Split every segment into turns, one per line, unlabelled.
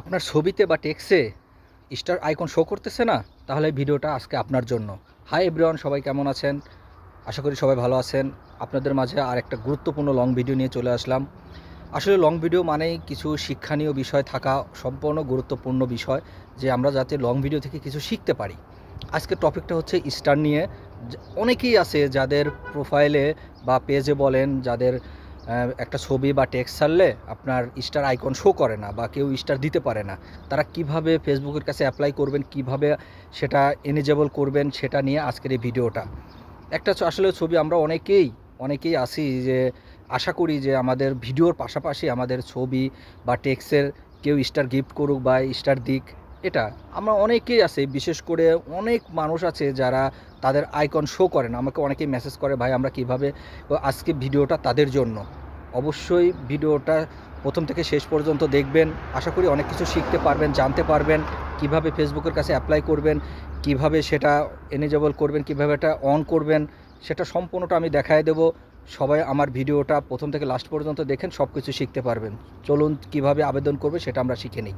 আপনার ছবিতে বা টেক্সে স্টার আইকন শো করতেছে না, তাহলে ভিডিওটা আজকে আপনার জন্য। হাই এভরিওয়ান, সবাই কেমন আছেন? আশা করি সবাই ভালো আছেন। আপনাদের মাঝে আর একটা গুরুত্বপূর্ণ লং ভিডিও নিয়ে চলে আসলাম। আসলে লং ভিডিও মানেই কিছু শিক্ষণীয় বিষয় থাকা সম্পূর্ণ গুরুত্বপূর্ণ বিষয়, যে আমরা যাতে লং ভিডিও থেকে কিছু শিখতে পারি। আজকের টপিকটা হচ্ছে স্টার নিয়ে। অনেকেই আছে যাদের প্রোফাইলে বা পেজে বলেন, যাদের একটা ছবি বা টেক্সট ছাড়লে আপনার স্টার আইকন শো করে না বা কেউ স্টার দিতে পারে না। তারা কীভাবে ফেসবুকের কাছে অ্যাপ্লাই করবেন, কীভাবে সেটা এনিজেবল করবেন, সেটা নিয়ে আজকের এই ভিডিওটা। একটা আসলে ছবি আমরা অনেকেই অনেকেই আসি যে আশা করি যে আমাদের ভিডিওর পাশাপাশি আমাদের ছবি বা টেক্সের কেউ স্টার গিফট করুক বা স্টার দিক। এটা আমরা অনেকেই আছে বিশেষ করে অনেক মানুষ আছে যারা তাদের আইকন শো করে না আমাকে অনেকেই মেসেজ করে, ভাই, আমরা কীভাবে আজকে ভিডিওটা তাদের জন্য? অবশ্যই ভিডিওটা প্রথম থেকে শেষ পর্যন্ত দেখবেন। আশা করি অনেক কিছু শিখতে পারবেন, জানতে পারবেন। কীভাবে ফেসবুকের কাছে অ্যাপ্লাই করবেন, কীভাবে সেটা এনেজেবল করবেন, কীভাবে এটা অন করবেন, সেটা সম্পূর্ণটা আমি দেখায় দেব। সবাই আমার ভিডিওটা প্রথম থেকে লাস্ট পর্যন্ত দেখেন সব কিছু শিখতে পারবেন। চলুন কীভাবে আবেদন করবে সেটা আমরা শিখে নিই।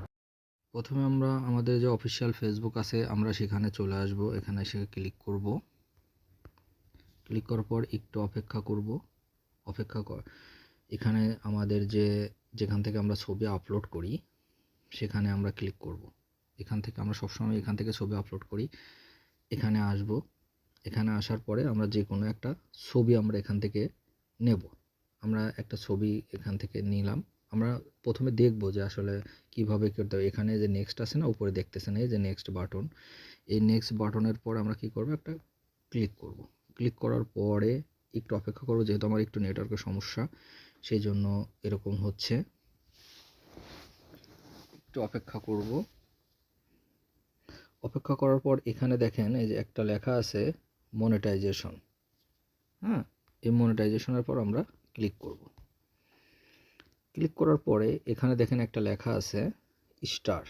প্রথমে আমরা আমাদের যে অফিসিয়াল ফেসবুক আছে, আমরা সেখানে চলে আসব। এখানে এসে ক্লিক করব। ক্লিক করার পর একটু অপেক্ষা করব। অপেক্ষা কর এখানে আমাদের যে, যেখান থেকে আমরা ছবি আপলোড করি, সেখানে আমরা ক্লিক করব। এখান থেকে আমরা সবসময় এখান থেকে ছবি আপলোড করি। এখানে আসব। এখানে আসার পরে আমরা যে কোনো একটা ছবি আমরা এখান থেকে নেব। আমরা একটা ছবি এখান থেকে নিলাম। আমরা প্রথমে দেখব যে আসলে কীভাবে করতে হবে। এখানে যে নেক্সট আছে না, উপরে দেখতেছেন এই যে নেক্সট বাটন এই নেক্সট বাটনের পর আমরা কি করব? একটা ক্লিক করব। ক্লিক করার পরে একটু অপেক্ষা করব, যেহেতু আমার একটু নেটওয়ার্কের সমস্যা সেই জন্য এরকম হচ্ছে। একটু অপেক্ষা করব। অপেক্ষা করার পর এখানে দেখেন এই যে একটা লেখা আছে মনিটাইজেশন হ্যাঁ এই মনিটাইজেশনের পর আমরা ক্লিক করব। ক্লিক করার পরে এখানে দেখেন একটা লেখা আছে, স্টার।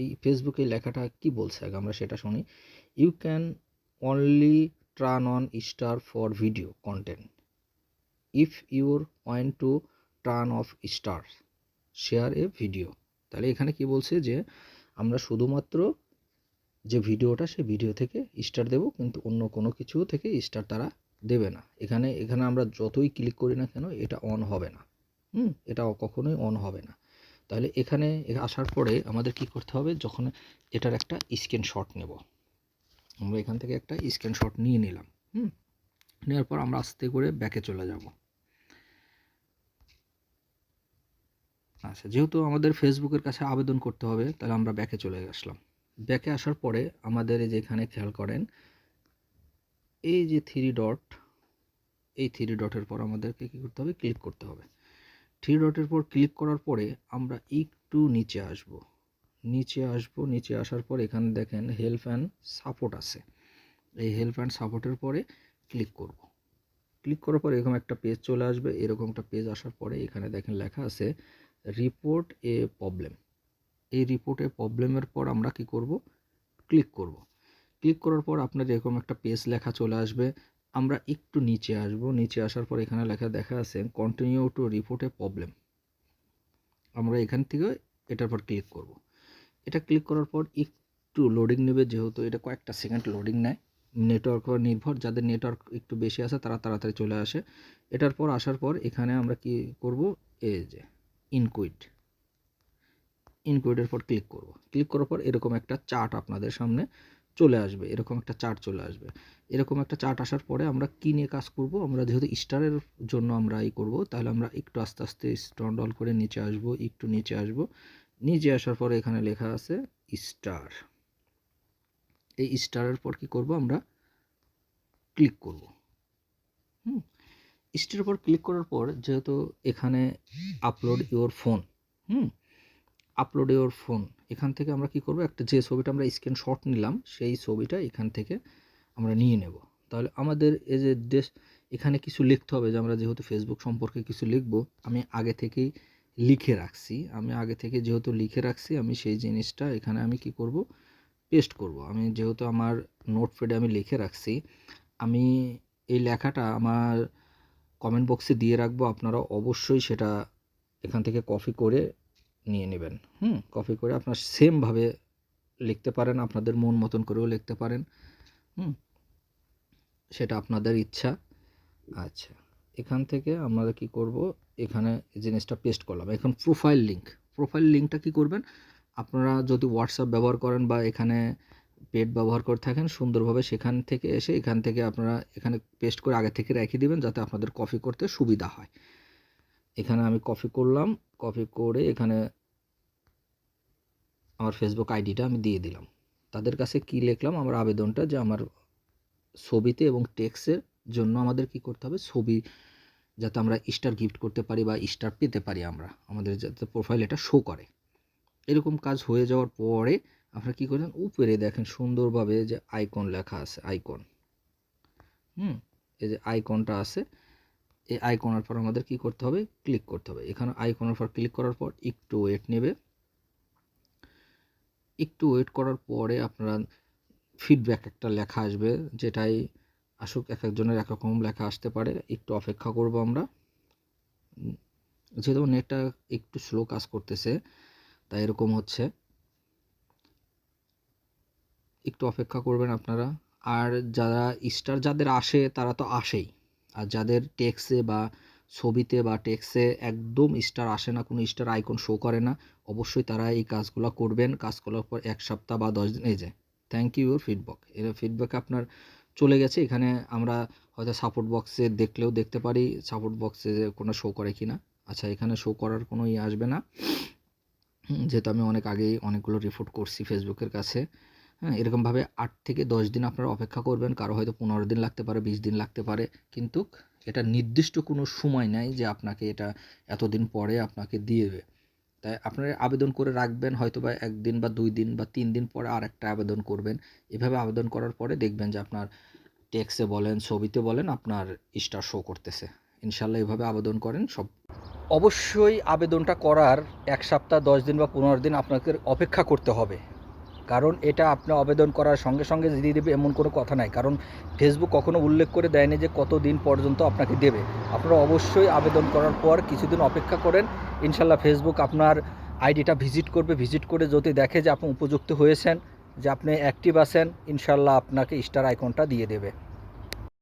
এই ফেসবুকে লেখাটা কি বলছে? আগে আমরা সেটা শুনি। You can only turn on star for video content if your want to turn off star share a video তাহলে এখানে কি বলছে যে, আমরা শুধুমাত্র যে ভিডিওটা, সে ভিডিও থেকে স্টার দেব, কিন্তু অন্য কোনো কিছু থেকে স্টার তারা দেবে না। এখানে এখানে আমরা যতই ক্লিক করি না কেন, এটা অন হবে না। হুম। এটা কখনোই অন হবে না। তাহলে এখানে আসার পরে আমাদের কি করতে হবে? যখন এটার একটা স্ক্রিনশট নেব। আমরা এখান থেকে একটা স্ক্রিনশট নিয়ে নিলাম। হুম। নেওয়ার পর আমরা আস্তে করে ব্যাকে চলে যাব। আচ্ছা যেহেতু আমাদের ফেসবুকের কাছে আবেদন করতে হবে তাহলে আমরা ব্যাকে চলে আসলাম। ব্যাকে আসার পরে আমাদের এই যে এখানে খেয়াল করেন এই যে থ্রি ডট এই থ্রি ডটের পর আমাদেরকে কী করতে হবে? ক্লিক করতে হবে। থ্রি ডটের পর ক্লিক করার পরে আমরা একটু নিচে আসব। নিচে আসব, নিচে আসার পর এখানে দেখেন হেল্প অ্যান্ড সাপোর্ট আছে। এই হেল্প অ্যান্ড সাপোর্টের পরে ক্লিক করব। ক্লিক করার পর এরকম একটা পেজ চলে আসবে, এরকম একটা পেজ আসার পরে এখানে দেখেন লেখা আছে রিপোর্ট এ প্রবলেম এই রিপোর্টে প্রবলেমের পর আমরা কি করব? ক্লিক করব। ক্লিক করার পর আপনার এরকম একটা পেজ লেখা চলে আসবে আমরা একটু নিচে আসব। নিচে আসার পর এখানে লেখা দেখা আছে continue to report a problem আমরা এখান থেকে এটার পর ক্লিক করব। এটা ক্লিক করার পর একটু লোডিং নেবে, যেহেতু এটা কয়েকটা সেকেন্ড লোডিং নেয়। নেটওয়ার্ক নির্ভর, যাদের নেটওয়ার্ক একটু বেশি আছে, তারা তাড়াতাড়ি চলে আসে। এটার পর আসার পর এখানে আমরা কি করব? এই যে ইনকুইড ইনকুইডের পর ক্লিক করব। ক্লিক করার পর এরকম একটা চার্ট আপনাদের সামনে চলে আসবে, এরকম একটা চার্ট চলে আসবে। এরকম একটা চার্ট আসার পরে আমরা কী নিয়ে কাজ করব? আমরা যেহেতু স্টারের জন্য আমরা এই করব, তাহলে আমরা একটু আস্তে আস্তে স্টন ডল করে নিচে আসব, একটু নিচে আসব। নিচে আসার পরে এখানে লেখা আছে স্টার এই স্টারের পর কি করব আমরা? ক্লিক করব। হুম? স্টারের পর ক্লিক করার পর যেহেতু এখানে upload your phone hmm? Upload your phone এখান থেকে আমরা কি করব? একটা যে ছবিটা আমরা স্ক্রিনশট নিলাম, সেই ছবিটা এখান থেকে আমরা নিয়ে নেব। তাহলে আমাদের এই যে দেশ, এখানে কিছু লিখতে হবে যে আমরা যেহেতু ফেসবুক সম্পর্কে কিছু লিখব, আমি আগে থেকেই লিখে রাখছি। আমি আগে থেকে যেহেতু লিখে রাখছি, আমি সেই জিনিসটা এখানে আমি কি করব? পেস্ট করব। আমি যেহেতু আমার নোট নোটপ্যাডে আমি লিখে রাখছি, আমি এই লেখাটা আমার কমেন্ট বক্সে দিয়ে রাখব। আপনারা অবশ্যই সেটা এখান থেকে কপি করে নিয়ে নেবেন। হুম, কপি করে আপনার সেমভাবে লিখতে পারেন, আপনাদের মন মতন করেও লিখতে পারেন। হুম, সেটা আপনাদের ইচ্ছা। আচ্ছা এখান থেকে আমরা কি করব? এখানে জিনিসটা পেস্ট করলাম। এখন প্রোফাইল লিঙ্ক প্রোফাইল লিঙ্কটা কি করবেন? আপনারা যদি হোয়াটসঅ্যাপ ব্যবহার করেন বা এখানে পেড ব্যবহার করে থাকেন, সুন্দরভাবে সেখান থেকে এসে এখান থেকে আপনারা এখানে পেস্ট করে আগে থেকে রেখে দিবেন, যাতে আপনাদের কপি করতে সুবিধা হয়। এখানে আমি কপি করলাম কপি করে এখানে আমার ফেসবুক আইডিটা আমি দিয়ে দিলাম। তাদের কাছে কি লিখলাম? আমার আবেদনটা যে আমার ছবিতে এবং টেক্সের জন্য আমাদের কি করতে হবে? ছবি যাতে আমরা স্টার গিফট করতে পারি বা স্টার পেতে পারি আমরা, আমাদের যাতে প্রোফাইল এটা শো করে। এরকম কাজ হয়ে যাওয়ার পরে আপনারা কী করবেন? উপরে দেখেন সুন্দরভাবে যে আইকন লেখা আছে আইকন হুম, এই যে আইকনটা আছে এই আইকনের পর আমাদের কি করতে হবে? ক্লিক করতে হবে। এখানে আইকনের পর ক্লিক করার পর একটু ওয়েট নেবে। একটু ওয়েট করার পরে আপনারা ফিডব্যাক একটা লেখা আসবে, যেটাই আসুক, এক একজনের এক রকম লেখা আসতে পারে। একটু অপেক্ষা করব আমরা। যেহেতু নেটটা একটু স্লো কাজ করতেছে, তাই এরকম হচ্ছে। একটু অপেক্ষা করবেন আপনারা। আর যারা স্টার যাদের আসে, তারা তো আসেই। আর যাদের টেক্সে বা ছবিতে বা টেক্সে একদম স্টার আসে না, কোনো স্টার আইকন শো করে না, অবশ্যই তারা এই কাজগুলো করবেন। কাজ করার পর এক সপ্তাহ বা দশ দিন, এই যে থ্যাংক ইউ ইউর ফিডব্যাক এর ফিডব্যাক আপনার চলে গেছে। এখানে আমরা হয়তো সাপোর্ট বক্সে দেখলেও দেখতে পারি সাপোর্ট বক্সে কোনো শো করে কি না আচ্ছা এখানে শো করার কোনো ইয়ে আসবে না। যেহেতু আমি অনেক আগেই অনেকগুলো রিপোর্ট করছি ফেসবুকের কাছে। হ্যাঁ এরকমভাবে আট থেকে দশ দিন আপনারা অপেক্ষা করবেন। কারও হয়তো পনেরো দিন লাগতে পারে, বিশ দিন লাগতে পারে। কিন্তু এটা নির্দিষ্ট কোনো সময় নাই যে আপনাকে এটা এতদিন পরে আপনাকে দিয়ে দেবে। তাই আপনারা আবেদন করে রাখবেন হয়তো বা একদিন বা দুই দিন বা তিন দিন পরে আর একটা আবেদন করবেন। এভাবে আবেদন করার পরে দেখবেন যে আপনার টেক্সে বলেন, ছবিতে বলেন, আপনার স্টার শো করতেছে। ইনশাল্লাহ এভাবে আবেদন করেন, সব অবশ্যই আবেদনটা করার এক সপ্তাহ, দশ দিন বা পনেরো দিন আপনাকে অপেক্ষা করতে হবে। কারণ এটা আপনি আবেদন করার সঙ্গে সঙ্গে দিয়ে দেবে এমন কোনো কথা নাই। কারণ ফেসবুক কখনো উল্লেখ করে দেয়নি যে কত দিন পর্যন্ত আপনাকে দেবে। আপনারা অবশ্যই আবেদন করার পর কিছুদিন অপেক্ষা করেন। ইনশাল্লাহ ফেসবুক আপনার আইডিটা ভিজিট করবে। ভিজিট করে যদি দেখে যে আপনি উপযুক্ত হয়েছেন, যে আপনি অ্যাক্টিভ আছেন ইনশাল্লাহ আপনাকে স্টার আইকনটা দিয়ে দেবে।